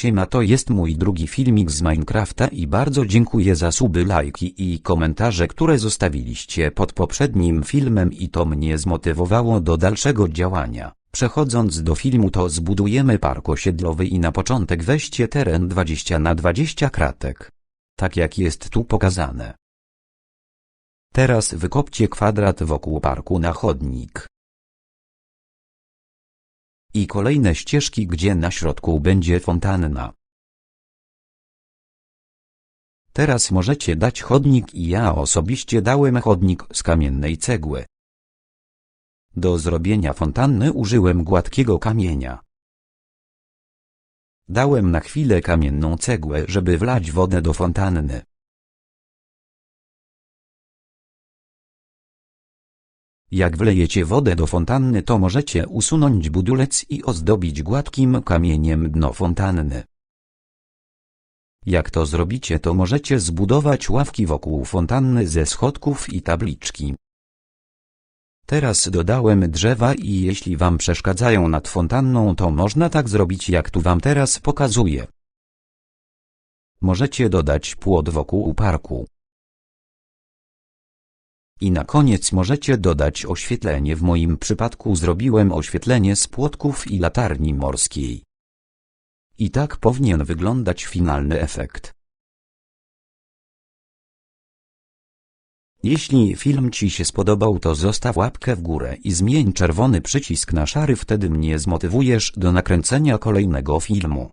Siema to jest mój drugi filmik z Minecrafta i bardzo dziękuję za suby, lajki i komentarze, które zostawiliście pod poprzednim filmem i to mnie zmotywowało do dalszego działania. Przechodząc do filmu to zbudujemy park osiedlowy i na początek weźcie teren 20 na 20 kratek. Tak jak jest tu pokazane. Teraz wykopcie kwadrat wokół parku na chodnik. I kolejne ścieżki gdzie na środku będzie fontanna. Teraz możecie dać chodnik i ja osobiście dałem chodnik z kamiennej cegły. Do zrobienia fontanny użyłem gładkiego kamienia. Dałem na chwilę kamienną cegłę, żeby wlać wodę do fontanny. Jak wlejecie wodę do fontanny to możecie usunąć budulec i ozdobić gładkim kamieniem dno fontanny. Jak to zrobicie to możecie zbudować ławki wokół fontanny ze schodków i tabliczki. Teraz dodałem drzewa i jeśli wam przeszkadzają nad fontanną to można tak zrobić jak tu wam teraz pokazuję. Możecie dodać płot wokół parku. I na koniec możecie dodać oświetlenie w moim przypadku zrobiłem oświetlenie z płotków i latarni morskiej. I tak powinien wyglądać finalny efekt. Jeśli film Ci się spodobał to zostaw łapkę w górę i zmień czerwony przycisk na szary wtedy mnie zmotywujesz do nakręcenia kolejnego filmu.